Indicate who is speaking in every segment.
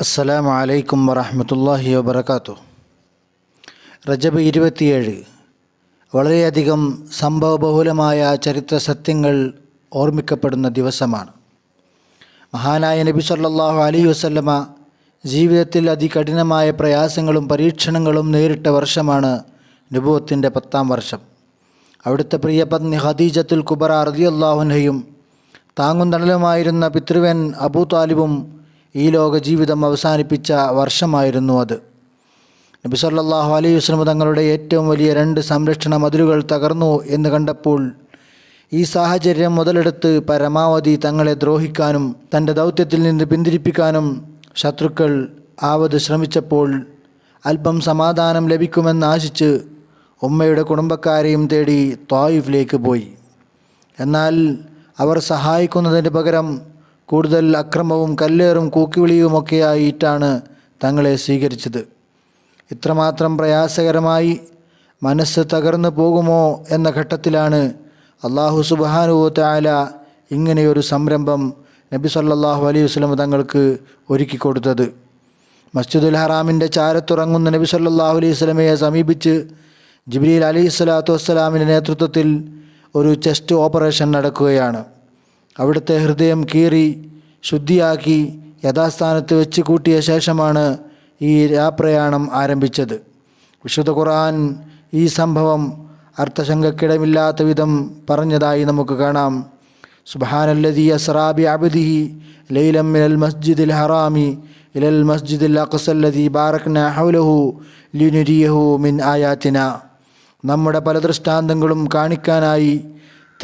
Speaker 1: അസ്സലാമു വലൈക്കും വറഹമത്തല്ലാഹി വബർക്കാത്തു റജബ് ഇരുപത്തിയേഴ്. വളരെയധികം സംഭവബഹുലമായ ചരിത്ര സത്യങ്ങൾ ഓർമ്മിക്കപ്പെടുന്ന ദിവസമാണ്. മഹാനായ നബി സല്ലാഹു അലൈഹി വസല്ലമ ജീവിതത്തിൽ അതികഠിനമായ പ്രയാസങ്ങളും പരീക്ഷണങ്ങളും നേരിട്ട വർഷമാണ് നുബുവത്തിന്റെ പത്താം വർഷം. അവിടുത്തെ പ്രിയ പത്നി ഖദീജത്തുൽ കുബറ റളിയല്ലാഹുൻഹയും താങ്ങും തണലുമായിരുന്ന പിതൃവൻ അബൂ താലിബും ഈ ലോക ജീവിതം അവസാനിപ്പിച്ച വർഷമായിരുന്നു അത്. നബി സല്ലാഹു അലൈഹി വസല്ലം തങ്ങളുടെ ഏറ്റവും വലിയ രണ്ട് സംരക്ഷണ മതിലുകൾ തകർന്നു എന്ന് കണ്ടപ്പോൾ ഈ സാഹചര്യം മുതലെടുത്ത് പരമാവധി തങ്ങളെ ദ്രോഹിക്കാനും തന്റെ ദൗത്യത്തിൽ നിന്ന് പിന്തിരിപ്പിക്കാനും ശത്രുക്കൾ ആവത് ശ്രമിച്ചപ്പോൾ അല്പം സമാധാനം ലഭിക്കുമെന്നാശിച്ച് ഉമ്മയുടെ കുടുംബക്കാരെയും തേടി തായിഫിലേക്ക് പോയി. എന്നാൽ അവർ സഹായിക്കുന്നതിന് പകരം കൂടുതൽ അക്രമവും കല്ലേറും കൂക്കിവിളിയുമൊക്കെയായിട്ടാണ് തങ്ങളെ സ്വീകരിച്ചത്. ഇത്രമാത്രം പ്രയാസകരമായി മനസ്സ് തകർന്നു പോകുമോ എന്ന ഘട്ടത്തിലാണ് അള്ളാഹു സുബാനുവ താല ഇങ്ങനെയൊരു സംരംഭം നബി സല്ലാഹു അലൈഹി വസല്ലം തങ്ങൾക്ക് ഒരുക്കി കൊടുത്തത്. മസ്ജിദുൽ ഹറാമിന്റെ ചാരത്തുറങ്ങുന്ന നബി സല്ലാഹു അലൈഹി വസല്ലമയെ സമീപിച്ച് ജിബ്രീൽ അലൈഹി സ്വലാത്തു വസ്സലാമിന്റെ നേതൃത്വത്തിൽ ഒരു ചെസ്റ്റ് ഓപ്പറേഷൻ നടക്കുകയാണ്. അവിടുത്തെ ഹൃദയം കീറി ശുദ്ധിയാക്കി യഥാസ്ഥാനത്ത് വെച്ച് കൂട്ടിയ ശേഷമാണ് ഈ രാപ്രയാണം ആരംഭിച്ചത്. വിശുദ്ധ ഖുർആൻ ഈ സംഭവം അർത്ഥശങ്കക്കിടമില്ലാത്ത വിധം പറഞ്ഞതായി നമുക്ക് കാണാം. സുബാനല്ലതി അസ്രാബി അബദിഹി ലൈലം മിനൽ മസ്ജിദിൽ ഹറാമി ഇലൽ മസ്ജിദിൽ അഖസല്ലതി ബാറക്ന ഹൗലഹു ലിനുരിയഹു മിൻ ആയാത്തിന. നമ്മുടെ പല ദൃഷ്ടാന്തങ്ങളും കാണിക്കാനായി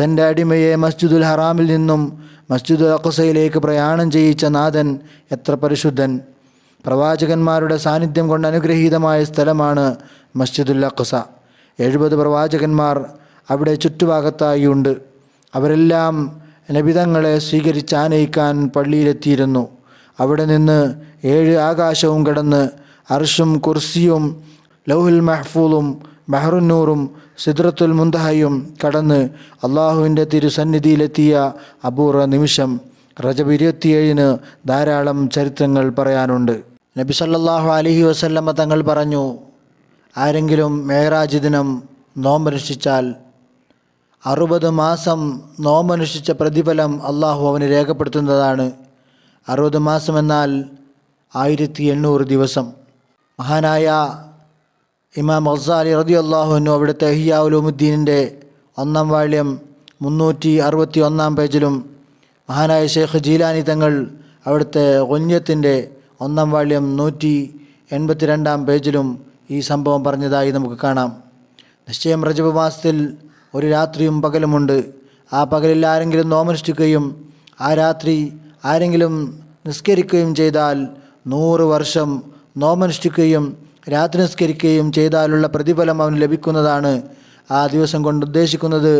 Speaker 1: തന്റെ അടിമയെ മസ്ജിദുൽ ഹറാമിൽ നിന്നും മസ്ജിദുൽ അഖസയിലേക്ക് പ്രയാണം ചെയ്യിച്ച നാഥൻ എത്ര പരിശുദ്ധൻ. പ്രവാചകന്മാരുടെ സാന്നിധ്യം കൊണ്ട് അനുഗ്രഹീതമായ സ്ഥലമാണ് മസ്ജിദുൽ അഖസ എഴുപത് പ്രവാചകന്മാർ അവിടെ ചുറ്റുഭാഗത്തായി ഉണ്ട്. അവരെല്ലാം നബിതങ്ങളെ സ്വീകരിച്ച് ആനയിക്കാൻ പള്ളിയിലെത്തിയിരുന്നു. അവിടെ നിന്ന് ഏഴ് ആകാശവും കടന്ന് അർഷും കുർസിയും ലൗഹുൽ മഹ്ഫൂലും ബഹറുന്നൂറും സിദ്രത്തുൽ മുന്തഹയും കടന്ന് അള്ളാഹുവിന്റെ തിരുസന്നിധിയിലെത്തിയ അപൂർവ നിമിഷം റജബ് ഇരുപത്തിയേഴിന് ധാരാളം ചരിത്രങ്ങൾ പറയാനുണ്ട്. നബി സല്ലാഹു അലഹി വസല്ലമ്മ തങ്ങൾ പറഞ്ഞു ആരെങ്കിലും മേഹറാജ് ദിനം നോമ്പനുഷ്ഠിച്ചാൽ അറുപത് മാസം നോമ്പനുഷ്ഠിച്ച പ്രതിഫലം അള്ളാഹു അവന് രേഖപ്പെടുത്തുന്നതാണ്. അറുപത് മാസം എന്നാൽ ആയിരത്തി എണ്ണൂറ് ദിവസം. മഹാനായ ഇമാം അസാലി റതി അള്ളാഹുനു അവിടുത്തെ ഹിയാവുലുമുദ്ദീനിന്റെ ഒന്നാം വാള്യം മുന്നൂറ്റി അറുപത്തി ഒന്നാം പേജിലും മഹാനായ ഷെയ്ഖ് ജീലാനി തങ്ങൾ അവിടുത്തെ ഒഞ്ഞത്തിന്റെ ഒന്നാം വാള്യം നൂറ്റി എൺപത്തി രണ്ടാം പേജിലും ഈ സംഭവം പറഞ്ഞതായി നമുക്ക് കാണാം. നിശ്ചയം റജബ് മാസത്തിൽ ഒരു രാത്രിയും പകലുമുണ്ട്. ആ പകലിൽ ആരെങ്കിലും നോമനുഷ്ഠിക്കുകയും ആ രാത്രി ആരെങ്കിലും നിസ്കരിക്കുകയും ചെയ്താൽ നൂറ് വർഷം നോമനുഷ്ഠിക്കുകയും രാത്രി നിസ്കരിക്കുകയും ചെയ്താലുള്ള പ്രതിഫലം അവന് ലഭിക്കുന്നതാണ്. ആ ദിവസം കൊണ്ട് ഉദ്ദേശിക്കുന്നത്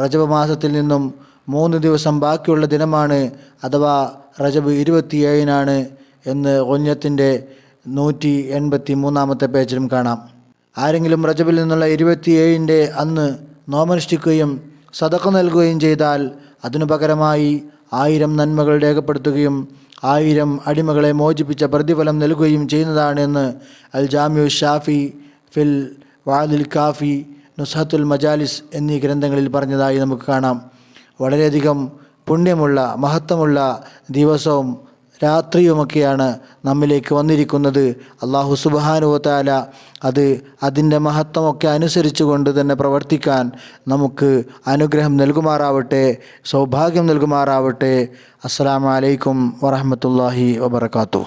Speaker 1: റജബ് മാസത്തിൽ നിന്നും മൂന്ന് ദിവസം ബാക്കിയുള്ള ദിനമാണ് അഥവാ റജബ് ഇരുപത്തിയേഴിനാണ് എന്ന് ഒഞ്ഞത്തിന്റെ നൂറ്റി എൺപത്തി മൂന്നാമത്തെ പേജിലും കാണാം. ആരെങ്കിലും റജബിൽ നിന്നുള്ള ഇരുപത്തിയേഴിന്റെ അന്ന് നോമനുഷ്ഠിക്കുകയും സതക്ക നൽകുകയും ചെയ്താൽ അതിനു പകരമായി ആയിരം നന്മകൾ രേഖപ്പെടുത്തുകയും ആയിരം അടിമകളെ മോചിപ്പിച്ച പ്രതിഫലം നൽകുകയും ചെയ്യുന്നതാണ് എന്ന് അൽ ജാമ്യു ഷാഫി ഫിൽ വാദിൽ കാഫി നുസഹത്തുൽ മജാലിസ് എന്നീ ഗ്രന്ഥങ്ങളിൽ പറഞ്ഞതായി നമുക്ക് കാണാം. വളരെയധികം പുണ്യമുള്ള മഹത്വമുള്ള ദിവസവും രാത്രിയുമൊക്കെയാണ് നമ്മിലേക്ക് വന്നിരിക്കുന്നത്. അള്ളാഹു സുബാനുവത്താല അത് അതിന്റെ മഹത്വമൊക്കെ അനുസരിച്ചു കൊണ്ട് തന്നെ പ്രവർത്തിക്കാൻ നമുക്ക് അനുഗ്രഹം നൽകുമാറാവട്ടെ സൗഭാഗ്യം നൽകുമാറാവട്ടെ. അസ്സാം വലൈക്കും വറഹമത്തല്ലാഹി വബർക്കാത്തു